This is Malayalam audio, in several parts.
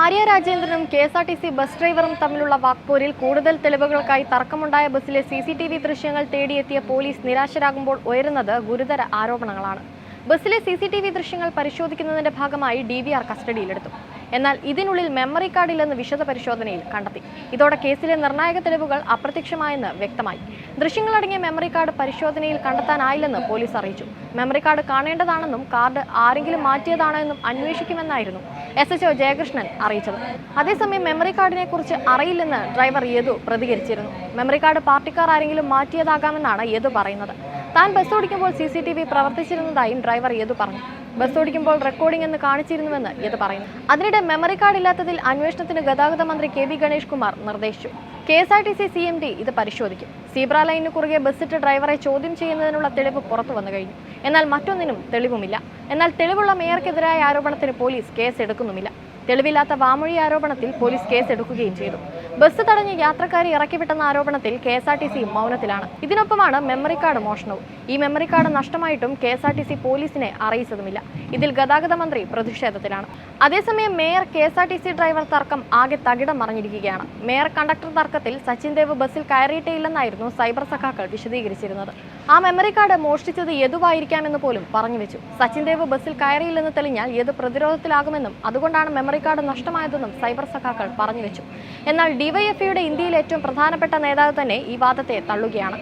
Arya രാജേന്ദ്രനും K S R T C bus ഡ്രൈവറും തമ്മിലുള്ള വാക്പോരിൽ കൂടുതൽ തെളിവുകൾക്കായി തർക്കമുണ്ടായ ബസ്സിലെ സി സി ടി വി ദൃശ്യങ്ങൾ തേടിയെത്തിയ പോലീസ് നിരാശരാകുമ്പോൾ ഉയരുന്നത് ഗുരുതര ആരോപണങ്ങളാണ്. ബസ്സിലെ സി സി ടി വി ദൃശ്യങ്ങൾ പരിശോധിക്കുന്നതിന്റെ ഭാഗമായി ഡി വി ആർ കസ്റ്റഡിയിലെടുത്തു. എന്നാൽ ഇതിനുള്ളിൽ മെമ്മറി കാർഡില്ലെന്ന് വിശദ പരിശോധനയിൽ കണ്ടെത്തി. ഇതോടെ കേസിലെ നിർണായക തെളിവുകൾ അപ്രത്യക്ഷമായെന്ന് വ്യക്തമായി. ദൃശ്യങ്ങളടങ്ങിയ മെമ്മറി കാർഡ് പരിശോധനയിൽ കണ്ടെത്താനായില്ലെന്ന് പോലീസ് അറിയിച്ചു. മെമ്മറി കാർഡ് കാണേണ്ടതാണെന്നും കാർഡ് ആരെങ്കിലും മാറ്റിയതാണോ എന്നും അന്വേഷിക്കുമെന്നായിരുന്നു എസ് എച്ച്ഒ ജയകൃഷ്ണൻ അറിയിച്ചത്. അതേസമയം മെമ്മറി കാർഡിനെ കുറിച്ച് അറിയില്ലെന്ന് ഡ്രൈവർ യദു പ്രതികരിച്ചിരുന്നു. മെമ്മറി കാർഡ് പാർട്ടിക്കാർ ആരെങ്കിലും മാറ്റിയതാകാമെന്നാണ് യദു പറയുന്നത്. താൻ ബസ് ഓടിക്കുമ്പോൾ സി സി ടി വി പ്രവർത്തിച്ചിരുന്നതായും ഡ്രൈവർ യദു പറഞ്ഞു. ബസ് ഓടിക്കുമ്പോൾ റെക്കോർഡിംഗ് എന്ന് കാണിച്ചിരുന്നുവെന്ന് ഇത് പറയുന്നു. അതിനിടെ മെമ്മറി കാർഡ് ഇല്ലാത്തതിൽ അന്വേഷണത്തിന് ഗതാഗത മന്ത്രി കെ വി ഗണേഷ് കുമാർ നിർദ്ദേശിച്ചു. K S R T C C M D ഇത് പരിശോധിക്കും. സീബ്ര ലൈനിന് കുറുകെ ബസ്സിട്ട് ഡ്രൈവറെ ചോദ്യം ചെയ്യുന്നതിനുള്ള തെളിവ് പുറത്തു വന്നു കഴിഞ്ഞു. എന്നാൽ മറ്റൊന്നിനും തെളിവുമില്ല. എന്നാൽ തെളിവുള്ള മേയർക്കെതിരായ ആരോപണത്തിന് പോലീസ് കേസ് എടുക്കുന്നുമില്ല. തെളിവില്ലാത്ത വാമൊഴി ആരോപണത്തിൽ പോലീസ് കേസ് എടുക്കുകയും ചെയ്തു. ബസ് തടഞ്ഞ് യാത്രക്കാരെ ഇറക്കിവിട്ടെന്ന ആരോപണത്തിൽ K S R T C മൗനത്തിലാണ്. ഇതിനൊപ്പമാണ് മെമ്മറി കാർഡ് മോഷണവും. ഈ memory card നഷ്ടമായിട്ടും K S R T C പോലീസിനെ അറിയിച്ചതുമില്ല. ഇതിൽ ഗതാഗത മന്ത്രി പ്രതിഷേധത്തിലാണ്. അതേസമയം mayor K S R T C driver തർക്കം ആകെ തകിടം മറിഞ്ഞിരിക്കുകയാണ്. മേയർ കണ്ടക്ടർ തർക്കത്തിൽ സച്ചിൻ ദേവ് ബസ്സിൽ കയറിയിട്ടേയില്ലെന്നായിരുന്നു സൈബർ സഖാക്കൾ വിശദീകരിച്ചിരുന്നത്. ആ മെമ്മറി കാർഡ് മോഷ്ടിച്ചത് യദുവായിരിക്കാമെന്ന് പോലും പറഞ്ഞു വെച്ചു സച്ചിൻ ദേവ് ബസ്സിൽ കയറിയില്ലെന്ന് തെളിഞ്ഞാൽ യദു പ്രതിരോധത്തിലാകുമെന്നും അതുകൊണ്ടാണ് മെമ്മറി കാർഡ് നഷ്ടമായതെന്നും സൈബർ സഖാക്കൾ പറഞ്ഞു വെച്ചു എന്നാൽ ഡിവൈഎഫ്ഐയുടെ ഇന്ത്യയിലെ ഏറ്റവും പ്രധാനപ്പെട്ട നേതാവ് തന്നെ ഈ വാദത്തെ തള്ളുകയാണ്.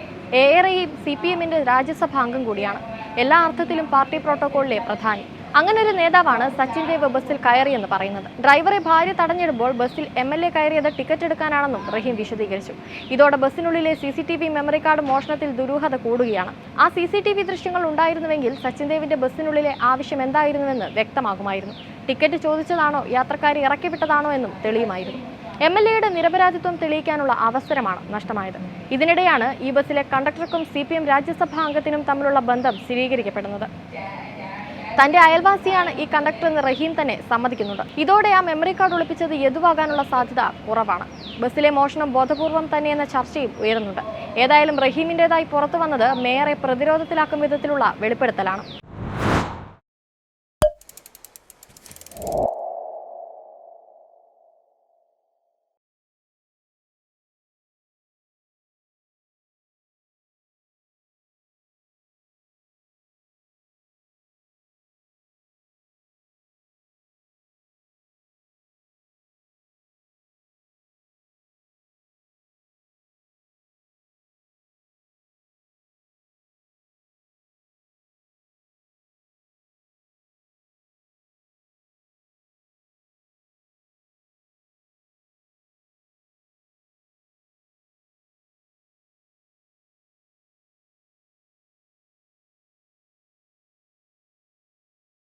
ഐ സി പി എമ്മിന്റെ രാജ്യസഭാ അംഗം കൂടിയാണ്. എല്ലാ അർത്ഥത്തിലും പാർട്ടി പ്രോട്ടോകോളിലെ പ്രധാനി. അങ്ങനെ ഒരു നേതാവാണ് സച്ചിൻ ദേവ് ബസ്സിൽ കയറിയെന്ന് പറയുന്നത്. ഡ്രൈവറെ ഭാര്യ തടഞ്ഞിടുമ്പോൾ ബസ്സിൽ എം എൽ എ കയറിയത് ടിക്കറ്റ് എടുക്കാനാണെന്നും റഹീം വിശദീകരിച്ചു. ഇതോടെ ബസ്സിനുള്ളിലെ C C T V memory card മോഷണത്തിൽ ദുരൂഹത കൂടുകയാണ്. ആ സി സി ടി വി ദൃശ്യങ്ങൾ ഉണ്ടായിരുന്നുവെങ്കിൽ സച്ചിൻ ദേവിന്റെ ബസ്സിനുള്ളിലെ ആവശ്യം എന്തായിരുന്നുവെന്ന് വ്യക്തമാകുമായിരുന്നു. ടിക്കറ്റ് ചോദിച്ചതാണോ യാത്രക്കാരെ ഇറക്കിവിട്ടതാണോ എന്നും തെളിയുമായിരുന്നു. എം എൽ എയുടെ നിരപരാധിത്വം തെളിയിക്കാനുള്ള അവസരമാണ് നഷ്ടമായത്. ഇതിനിടെയാണ് ഈ ബസ്സിലെ കണ്ടക്ടർക്കും സി പി എം രാജ്യസഭാ അംഗത്തിനും തമ്മിലുള്ള ബന്ധം സ്ഥിരീകരിക്കപ്പെടുന്നത്. തന്റെ അയൽവാസിയാണ് ഈ കണ്ടക്ടർ എന്ന് റഹീം തന്നെ സമ്മതിക്കുന്നുണ്ട്. ഇതോടെ ആ മെമ്മറി കാർഡ് ഒളിപ്പിച്ചത് യതുവാകാനുള്ള സാധ്യത കുറവാണ്. ബസ്സിലെ മോഷണം ബോധപൂർവം തന്നെയെന്ന ചർച്ചയും ഉയരുന്നുണ്ട്. ഏതായാലും റഹീമിന്റെതായി പുറത്തു വന്നത് മേയറെ പ്രതിരോധത്തിലാക്കും വിധത്തിലുള്ള വെളിപ്പെടുത്തലാണ്.